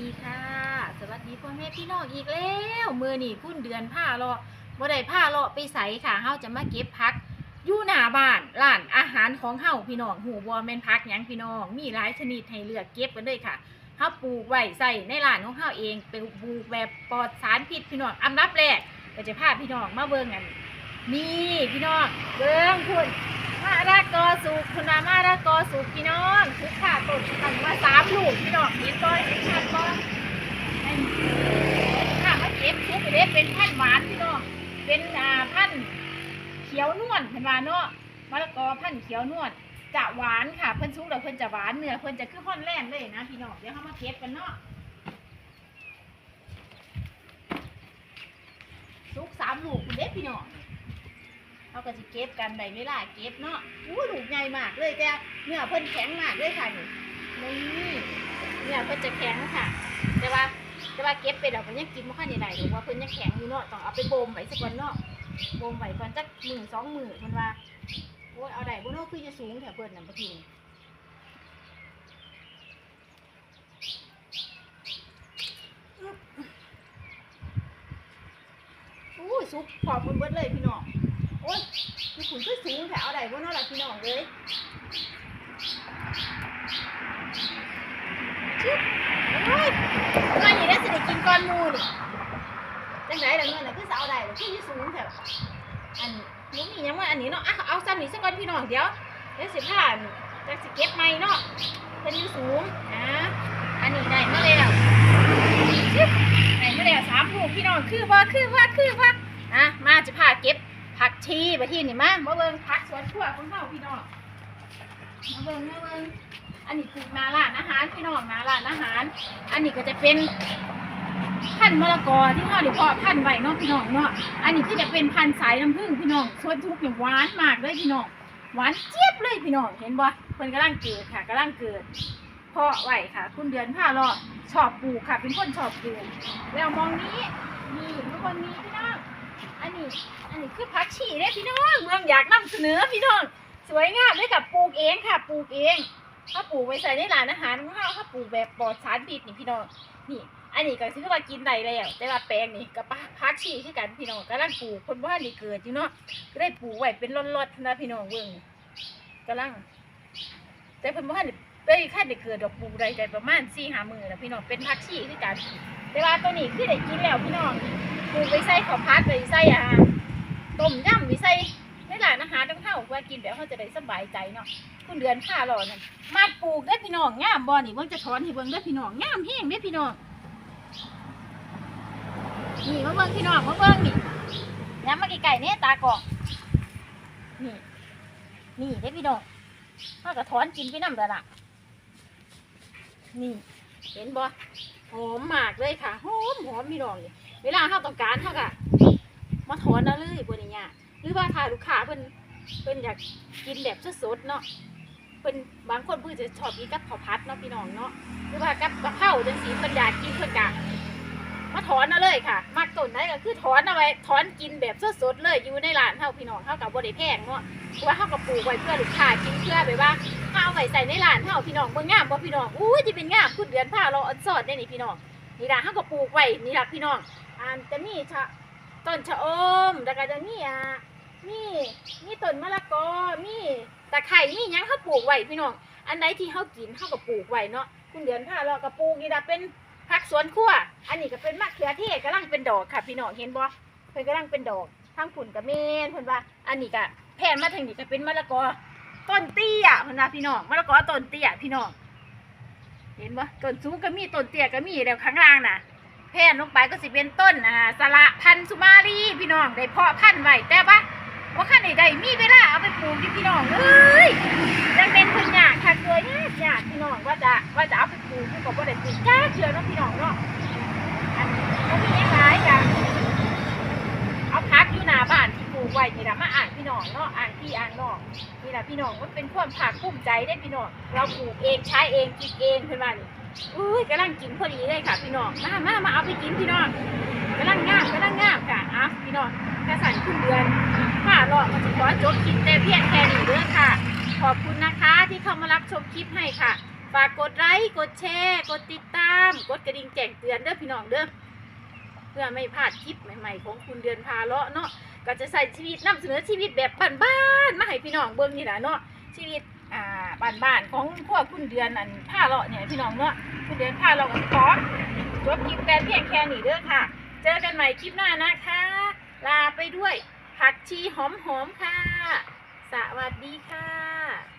ดีค่ะ สวัสดีพ่อแม่พี่น้องอีกแล้วมือนี่พุ่นเดือนผ้าเลาะบ่ได้ผ้าเลาะไปใส่ค่ะเฮาจะมาเก็บพักอยู่หน้าบ้านร้านอาหารของเฮาพี่น้องหูบ่แม่นพักหยังพี่น้อง มีหลายชนิดให้เลือกเก็บกันเลยค่ะเฮาปลูกไว้ใส่ในร้านของเฮาเองเป็นปลูกแบบปลอดสารพิษพี่น้องอันดับแรกก็จะพาพี่น้องมาเบิ่งกันนี่พี่น้องเบิ่งคุณมาระกอสุกคุณนามาระกอสุกพี่น้องทุกข่าต้นขันมาสามลูกพี่น้องเห็นบ่เห็นชัดบ่ไอ้ข้ามาเก็บทุก เด็ดเป็นพันหวานพี่น้องเป็นอ่าพันเขียวนวลเห็นว่าเนาะมะละกอพันเขียวนวลจะหวานค่ะเพิ่นสุกแล้วเพิ่นจะหวานเนื้อเพิ่นจะคือฮอนแลนเลยนะพี่น้องเดี๋ยวเฮามาเก็บกันเนาะสุกสามลูกคุณเด็ดพี่น้องเขาก็จะเก็บกันได้เวลาเก็บเนาะอู้ลูกใหญ่มากเลยแต่เนื้อเพิ่นแข็งมากเลยค่ะนี่นี่เนื้อเพิ่นจะแข็งค่ะแต่ว่า แต่ว่าเก็บไปดอกมันยังกินไม่ค่อยได้หรอกว่าเพิ่นยังแข็งอยู่เนาะต้องเอาไปบ่มไว้สักวันเนาะบ่มไว้ก่อนจักหมื่นสองหมื่นเพิ่นว่าโอ้ยเอาได้บ่เนาะคือจะสูงแถวเพิ่นน่ะบ่ทีนี้อู้ยสุกพร้อมเพิ่นเบิดเลยพี่น้องโอ้ยคือขุนคือสูงแถวใดบ่เนาะล่ะพี่น้องเลย ชึบโอ้ยมาอย่างนี้สิได้กินก้อนหมูนี่จังไดล่ะเงินน่ะคือสาวใดล่ะคืออยู่สูงแถวอันนี้นี่ยังว่าอันนี้เนาะอะเอาซ้ำนี่สักก้อนพี่น้องเดี๋ยวเดี๋ยวสิผ่านจักสิเก็บใหม่เนาะเพิ่นอยู่สูงอะอันนี้ได้มาแล้วชึบได้มาแล้วสามลูกพี่น้องคือบ่คือว่าคือว่าอะมาจะพาเก็บผักชีไปที่นี่มามาเบิ่งผักสวนครัวของเฮาพี่น้องมาเบิ่งมาเบิ่ง อันนี้ปลูกนาร้านอาหารพี่น้องนาร้านอาหาร อันนี้ก็จะเป็นพันธุ์มะละกอที่เฮาได้เพาะพันธุ์ไว้เนาะพี่น้องเนาะ อันนี้คือจะเป็นพันธุ์สายน้ำผึ้งพี่น้องสวนทุกเนี่ยหวานมากเลยพี่น้อง หวานเจี๊ยบเลยพี่น้อง เห็นบ่เพิ่นกำลังเกิดค่ะกำลังเกิดเพาะไว้ค่ะ คุณเดือนผ้ารอชอบปลูกค่ะ เป็นคนชอบปลูก แล้วมองนี้นี่ทุกคนนี้พี่น้อง อันนี้ อันนี้คือผักชีเด้พี่น้อง เมืองอยากนำเสนอพี่น้อง สวยงามเลยค่ะปลูกเองค่ะ ปลูกเอง ถ้าปลูกไว้ใส่ในร้านอาหารของเราถ้าปลูกแบบปลอดสารพิษนี่พี่น้องนี่ อันนี้ก็ถือว่ากินได้แล้วแต่ว่าแปลงนี่กับผักชีคือกันพี่น้องกำลังปลูกคนว่านี่เกิดอยู่เนาะก็ได้ปลูกไว้เป็นรอดๆนะพี่น้องเบิ่งกำลัง แต่เพิ่นบ่ทันได้ได้ค่าได้เกิดดอกปลูกได้ประมาณ4-5มื้อแล้วพี่น้องเป็นผักชีคือกันแต่ว่าตัวนี้คือได้กินแล้วพี่น้องปลูกไปใส่ข้าวผัดไปใส่อาหารต้มยำไปใส่ในร้านอาหารทั้งาว่ากินแบบเขาจะได้สบายใจเนาะคุณเดือนข้าหล่อนั่นมาปลูกได้พี่น้องงามบ่นี่เบิ่งจะถอนให้เบิ่งได้พี่น้องงามแห้งได้พี่น้องนี่มาเบิ่งพี่น้องมาเบิ่งนี่ย้ำมาไกลๆเนี่ยตากอกนี่นี่ได้พี่น้องเขาก็ถอนกินไปน้ำแล้วล่ะนี่ เห็นบ่หอมมากเลยค่ะหอมหอมพี่น้องนี่เวลาเขาต้องการเขาก็มาถอนเอาเลยบนนี้ยหรือว่าถ้าลูกค้าเพิ่น เพิ่นอยากกินแบบสดๆเนาะเพิ่นบางคนเพิ่นจะชอบกินกับข้าวผัดเนาะพี่น้องเนาะหรือว่ากับกะเพราจังสีเพิ่นอยากกินเพิ่นก็มาถอนเอาเลยค่ะมักต้นไหนก็คือถอนเอาไว้ถอนกินแบบสดๆเลยอยู่ในร้านเฮาพี่น้องเฮากับบ่ได้แพงเนาะเพราะว่าเฮาก็ปลูกไว้เพื่อลูกค้ากินเพื่อแบบว่าเฮาเอาไว้ใส่ในร้านเฮาพี่น้องเบิ่งงามบ่พี่น้องอู้ยสิเป็นงามคุณเดือนผ้าเราอันสอดได้นี่พี่น้องนี่ล่ะเฮาก็ปลูกไว้นี่ล่ะพี่น้องอ่าจะมีชะต้นชะอมแล้วก็จะมีอ่า มีมีต้นมะละกอมีตะไคร้มีหยังเขาปลูกไว้พี่น้อง อันใดที่เขากินเขาก็ปลูกไว้เนาะคุณเดือนผ้าเราก็ปลูกนี่ละเป็นผักสวนครัว อันนี้ก็เป็นมะเขือเทศกำลังเป็นดอกค่ะ พี่น้องเห็นบ่เพิ่นกำลังเป็นดอกทางผุ่นกับเมนเพิ่นว่า อันนี้ก็แผ่นมาทางนี้ก็เป็นมะละกอต้นเตี้ยเพิ่นว่าพี่น้องมะละกอต้นเตี้ยพี่น้องเห็นบ่ต้นสูงก็มีต้นเตี้ยก็มีแล้วข้างล่างน่ะแพนลงไปก็สิเป็นต้นอ่าสละพันธุ์สุมาลีพี่น้องได้เพาะพันธุ์ไว้แต่ว่า ว่าขั้นใดๆมีเวลาเอาไปปลูกที่พี่น้องเอ้ยจังเป็นเพิ่นยากค่ะเกยยากยากพี่น้องว่าจะว่าจะเอาไปปลูกก็บ่ได้ปลูกจ้าเชื่อเนาะพี่น้องเนาะอันนี้ก็มีหลายอย่างเอาพักอยู่หน้าบ้านที่ปลูกไว้นี่ล่ะมาอ่านพี่น้องเนาะอ่านพี่อ่านนองนี่ล่ะพี่น้องมันเป็นความภาคภูมิใจได้พี่น้องเราปลูกเองใช้เองกินเองเพิ่นว่านี่อุ้ยกำลังกินพอดีเลยค่ะ พี่น้องมามามาเอาไปกินพี่น้องกำลังงามกำลังงามค่ะอะพี่น้อง กระสันขึ้นเดือนค่ะรอมาถึงขอจบคลิปแต่เพียงแค่นี้เด้อค่ะ ขอบคุณนะคะที่เข้ามารับชมคลิปให้ค่ะ ฝากกดไลค์กดแชร์ กดติดตาม กดกระดิ่งแจ้งเตือนเด้อพี่น้องเด้อเพื่อไม่พลาดคลิปใหม่ๆ ของคุณเดือนพาเลาะเนาะก็จะใส่ชีวิตนำเสนอชีวิตแบบบ้านๆมาให้พี่น้องเบิ่งนี่แหละเนาะชีวิตอ่าบ้านๆของพวกคุณเดือนอันพาเลาะเนี่ยพี่น้องเนาะคุณเดือนพาเลาะก็ขอจบคลิปแต่เพียงแค่นี้เด้อค่ะ เจอกันใหม่คลิปหน้านะคะ ลาไปด้วย ผักชีหอมๆค่ะ สวัสดีค่ะ